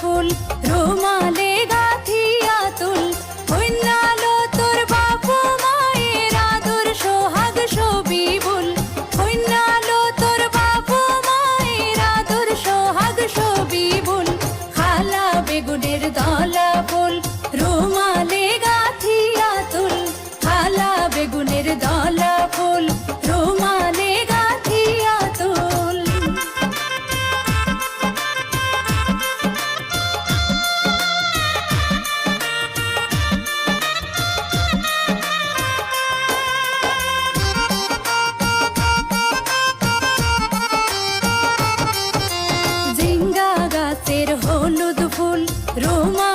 full Ruma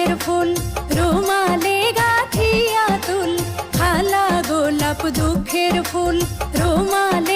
ফুলের ফুল রুমালে গাথিয়া তুল খালা গোলাপ দুঃখের ফুল রুমালে